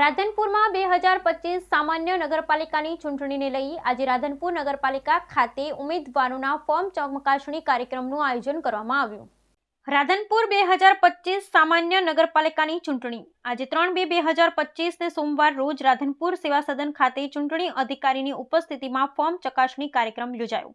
રાધનપુરમાં બે હજાર પચીસ સામાન્ય નગરપાલિકાની ચૂંટણીને લઈ આજે રાધનપુર નગરપાલિકા ખાતે ઉમેદવારોના ફોર્મ ચકાસણી કાર્યક્રમનું આયોજન કરવામાં આવ્યું. રાધનપુર બે હજાર પચીસ સામાન્ય નગરપાલિકાની ચૂંટણી. આજે ત્રણ બે બે હજાર પચીસને સોમવાર રોજ રાધનપુર સેવા સદન ખાતે ચૂંટણી અધિકારીની ઉપસ્થિતિમાં ફોર્મ ચકાસણી કાર્યક્રમ યોજાયો.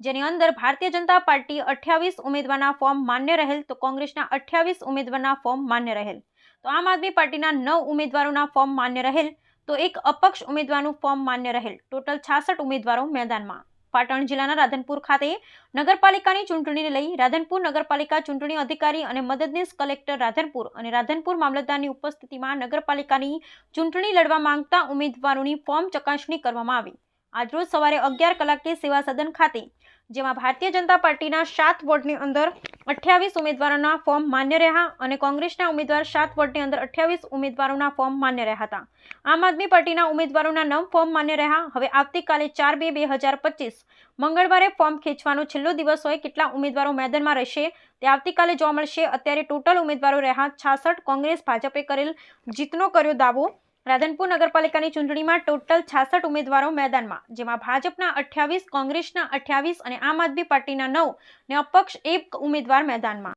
જેની અંદર ભારતીય જનતા પાર્ટી અઠ્યાવીસ ઉમેદવારના ફોર્મ માન્ય રહેલ તો કોંગ્રેસના અઠ્યાવીસ ઉમેદવારના ફોર્મ માન્ય રહેલ. તો આમ આદમી પાર્ટીના નવ ઉમેદવારોના ફોર્મ માન્ય રહેલ, તો એક અપક્ષ ઉમેદવારનું ફોર્મ માન્ય રહેલ. ટોટલ છાસઠ ઉમેદવારો મેદાનમાં. પાટણ જિલ્લાના રાધનપુર ખાતે નગરપાલિકાની ચૂંટણીને લઈ રાધનપુર નગરપાલિકા ચૂંટણી અધિકારી અને મદદનીશ કલેક્ટર રાધનપુર અને રાધનપુર મામલતદારની ઉપસ્થિતિમાં નગરપાલિકાની ચૂંટણી લડવા માંગતા ઉમેદવારોની ફોર્મ ચકાસણી કરવામાં આવી. આજરોજ સવારે અગિયાર કલાકે સેવા સદન ખાતે, જેમાં ભારતીય જનતા પાર્ટીના સાત વોર્ડની અંદર અઠ્યાવીસ ઉમેદવારોના ફોર્મ માન્ય રહ્યા અને કોંગ્રેસના ઉમેદવાર સાત વોર્ડની અંદર અઠ્યાવીસ ઉમેદવારોના ફોર્મ માન્ય રહ્યા હતા. આમ આદમી પાર્ટીના ઉમેદવારોના નવ ફોર્મ માન્ય રહ્યા. હવે આવતીકાલે ચાર બે બે હજાર પચીસ, મંગળવારે ફોર્મ ખેંચવાનો છેલ્લો દિવસ હોય કેટલા ઉમેદવારો મેદાનમાં રહેશે, તે આવતીકાલે જોવા મળશે. અત્યારે ટોટલ ઉમેદવારો રહ્યા છાસઠ, કોંગ્રેસ, ભાજપે કરેલ જીતનો કર્યો દાવો રાધનપુર નગરપાલિકાની ચૂંટણીમાં ટોટલ છાસઠ ઉમેદવારો મેદાનમાં, જેમાં ભાજપના અઠ્યાવીસ, કોંગ્રેસના અઠ્યાવીસ અને આમ આદમી પાર્ટીના નવ ને અપક્ષ એક ઉમેદવાર મેદાનમાં.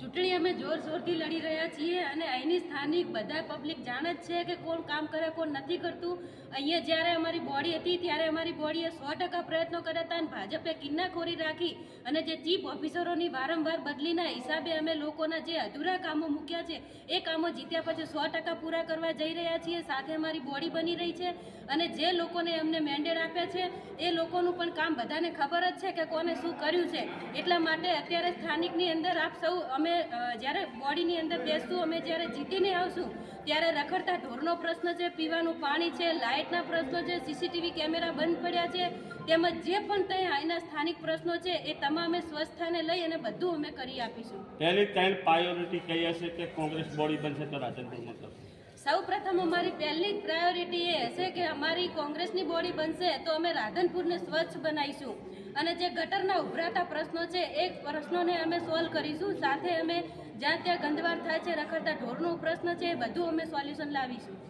ચૂંટણી અમે જોરશોરથી લડી રહ્યા છીએ અને અહીંની સ્થાનિક બધા પબ્લિક જાણે જ છે કે કોણ કામ કરે, કોણ નથી કરતું. અહીંયા જ્યારે અમારી બોડી હતી, ત્યારે અમારી બોડીએ સો ટકા પ્રયત્નો કર્યા હતા અને ભાજપે કિન્નાખોરી રાખી અને જે ચીફ ઓફિસરોની વારંવાર બદલીના હિસાબે અમે લોકોના જે અધૂરા કામો મૂક્યા છે, એ કામો જીત્યા પછી સો ટકા પૂરા કરવા જઈ રહ્યા છીએ. સાથે અમારી બોડી બની રહી છે અને જે લોકોને અમને મેન્ડેટ આપ્યા છે, એ લોકોનું પણ કામ બધાને ખબર જ છે કે કોને શું કર્યું છે. એટલા માટે અત્યારે સ્થાનિકની અંદર આપ સૌ અમે અ, જ્યારે બોડીની અંદર બેસશું અમે જ્યારે જીતીને આવશું ત્યારે રખડતા ઢોરનો પ્રશ્ન છે પીવાનું પાણી છે લાઇટના પ્રશ્નો છે સીસીટીવી કેમેરા બંધ પડ્યા છે તેમજ જે પણ ત્યાં અહીંના સ્થાનિક પ્રશ્નો છે એ તમામે સ્વસ્થાને લઈ અને બધું અમે કરી આપીશું. પહેલી ત્રણ પ્રાયોરિટી કહી હશે કે કોંગ્રેસ બોડી બનશે તો રાધનપુરમાં કરશે સૌ પ્રથમ અમારી પહેલી પ્રાયોરિટી એ હશે કે અમારી કોંગ્રેસની બોડી બનશે તો અમે રાધનપુરને સ્વચ્છ બનાવીશું. અને જે ગટરના ઉભરાતા પ્રશ્નો છે, એ પ્રશ્નોને અમે સોલ્વ કરીશું. સાથે અમે જ્યાં ત્યાં ગંદવાર થાય છે, રખડતા ઢોરનો પ્રશ્ન છે, એ બધું અમે સોલ્યુશન લાવીશું.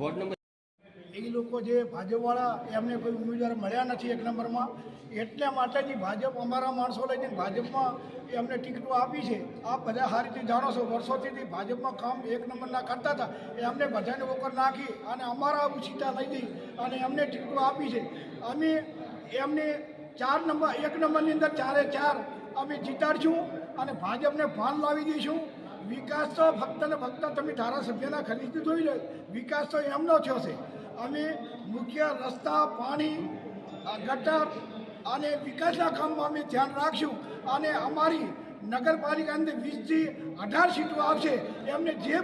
વોર્ડ નંબર એ લોકો જે ભાજપવાળા એમને કોઈ ઉમેદવાર મળ્યા નથી એક નંબરમાં, એટલા માટે જ ભાજપ અમારા માણસો લઈને ભાજપમાં એ અમને ટિકિટો આપી છે. આપ બધા સારી રીતે જાણો છો, વર્ષોથી ભાજપમાં કામ એક નંબરના કરતા હતા. એ અમને બધાને ઓકર નાખી અને અમારા ઉછીતા લઈ ગઈ અને એમને ટિકિટો આપી છે. અમે એમને ચાર નંબર, એક નંબરની અંદર ચારે ચાર અમે જીતાડશું અને ભાજપને ભાન લાવી દઈશું. વિકાસ તો ફક્ત ને ફક્ત તમે ધારાસભ્યના ખરીદી જોઈ લો. વિકાસ તો એમનો થયો છે અમે મુખ્ય રસ્તા પાણી ગટર અને વિકાસના કામમાં અમે ધ્યાન રાખશું. અને અમારી નગરપાલિકા અંદર વીસથી અઢાર સીટો આવશે. એમને જે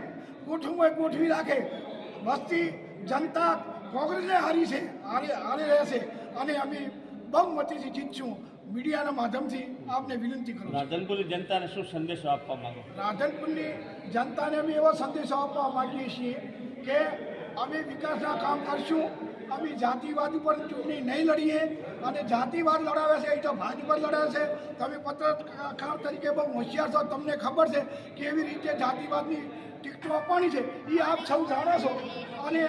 ગોઠવું ગોઠવી રાખે. વસ્તી જનતા કોંગ્રેસને હારી છે હારી હારી રહેશે અને અમે બહુમતીથી જીતશું. મીડિયાના માધ્યમથી આપને વિનંતી કરું રાધનપુરની જનતાને શું સંદેશો આપવા માંગો? રાધનપુરની જનતાને અમે એવો સંદેશો આપવા માંગીએ છીએ કે અમે વિકાસના કામ કરશું. અમે જાતિવાદ ઉપર ચૂંટણી નહીં લડીએ. અને જાતિવાદ લડાવે છે એ તો ભાજપ લડાવે છે. તમે પત્રકાર તરીકે બહુ હોશિયાર છો. તમને ખબર છે કેવી રીતે જાતિવાદની ટિકટો આપવાની છે. એ આપ સૌ જાણો છો. અને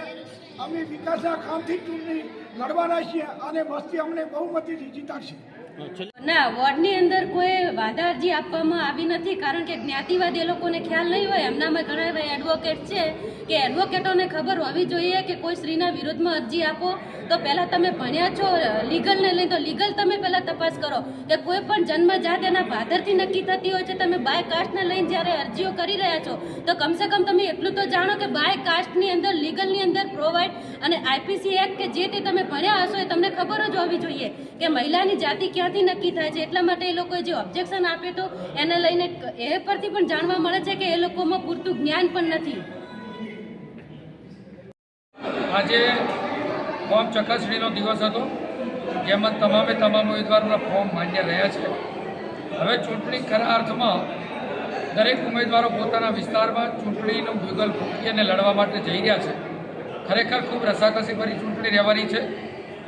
અમે વિકાસના કામથી ચૂંટણી લડવાના છીએ. અને વસ્તી અમને બહુમતીથી જીતાડશે. ના, વોર્ડની અંદર કોઈ વાંધા અરજી આપવામાં આવી નથી, કારણ કે જ્ઞાતિવાદ એ લોકોને ખ્યાલ નહીં હોય. એમનામાં ઘણા એવા એડવોકેટ છે કે એડવોકેટોને ખબર હોવી જોઈએ કે કોઈ સ્ત્રીના વિરોધમાં અરજી આપો. તો પહેલાં તમે ભણ્યા છો લીગલને લઈને તો લીગલ તમે પહેલાં તપાસ કરો. કે કોઈ પણ જન્મજાત એના ભાદરથી નક્કી થતી હોય છે, તમે બાય કાસ્ટને લઈને જ્યારે અરજીઓ કરી રહ્યા છો, તો કમસે કમ તમે એટલું તો જાણો કે બાય કાસ્ટની અંદર લીગલની અંદર પ્રોવાઈડ અને આઈપીસી એક્ટ કે જે તે તમે ભણ્યા હશો એ તમને ખબર જ હોવી જોઈએ કે મહિલાની જાતિ ક્યાંથી નક્કી થાય છે. એટલા માટે એ લોકોએ જે ઓબ્જેક્શન આપ્યું તો એને લઈને એ પરથી પણ જાણવા મળે છે કે એ લોકોમાં પૂરતું જ્ઞાન પણ નથી. આજે ફોર્મ ચકાસણીનો દિવસ હતો, જેમાં તમામે તમામ ઉમેદવારોના ફોર્મ માન્ય રહ્યા છે. હવે ચૂંટણી ખરા અર્થમાં દરેક ઉમેદવારો પોતાના વિસ્તારમાં ચૂંટણીનું ભૂગલ ફૂંકી અને લડવા માટે જઈ રહ્યા છે. ખરેખર ખૂબ રસાકસીભરી ચૂંટણી રહેવાની છે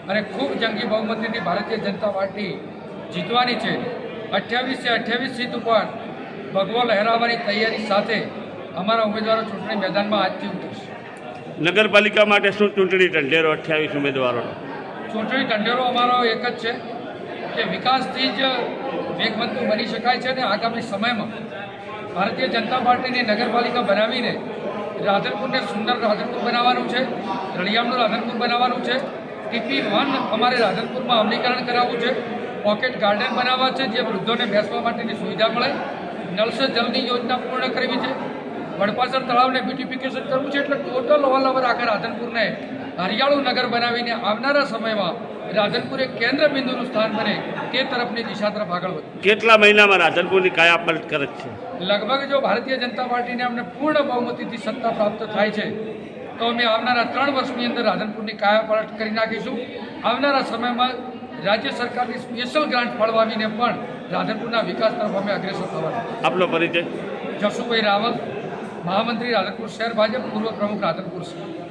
અને ખૂબ જંગી બહુમતીથી ભારતીય જનતા પાર્ટી જીતવાની છે. અઠ્યાવીસે અઠ્યાવીસ સીટ ઉપર ભગવો લહેરાવવાની તૈયારી સાથે અમારા ઉમેદવારો ચૂંટણી મેદાનમાં આજથી ઉતરશે. નગરપાલિકા માટે શું ચૂંટણી ઢંઢેરો અઠ્યાવીસ ઉમેદવારોનો? ચૂંટણી ઢંઢેરો અમારો એક જ છે કે વિકાસથી જ વેગવંતુ બની શકાય છે અને આગામી સમયમાં ભારતીય જનતા પાર્ટીની નગરપાલિકા બનાવીને રાધનપુરને સુંદર રાધનપુર બનાવવાનું છે, રળિયામનું રાધનપુર બનાવવાનું છે. ટીપી વન અમારે રાધનપુરમાં અમલીકરણ કરાવવું છે. પોકેટ ગાર્ડન બનાવવા છે, જે વૃદ્ધોને બેસવા માટેની સુવિધા મળે. નળ સે જલની યોજના પૂર્ણ કરવી છે. વડપાસર તળાવને બ્યુટિફિકેશન કરવું છે, એટલે ટોટલ ઓલ ઓવર આખા રાધનપુરને હરિયાળું નગર બનાવીને આવનારા સમયમાં રાધનપુર એક કેન્દ્ર બિંદુનું સ્થાન બને તે તરફની દિશા તરફ આગળ વધે કેટલા મહિનામાં રાધનપુરની કાયાપલટ કરે છે? લગભગ જો ભારતીય જનતા પાર્ટીને અમને પૂર્ણ બહુમતીથી સત્તા પ્રાપ્ત થાય છે તો અમે આવનારા ત્રણ વર્ષની અંદર રાધનપુરની કાયાપલટ કરી નાખીશું. આવનારા સમયમાં રાજ્ય સરકારની સ્પેશિયલ ગ્રાન્ટ ફાળવાવીને પણ રાધનપુરના વિકાસ તરફ અમે અગ્રેસર થવાના આપનો પરિચય? જસુભાઈ રાવલ મહામંત્રી રાધનપુર શહેર ભાજપ પૂર્વ પ્રમુખ રાધનપુર શહેર.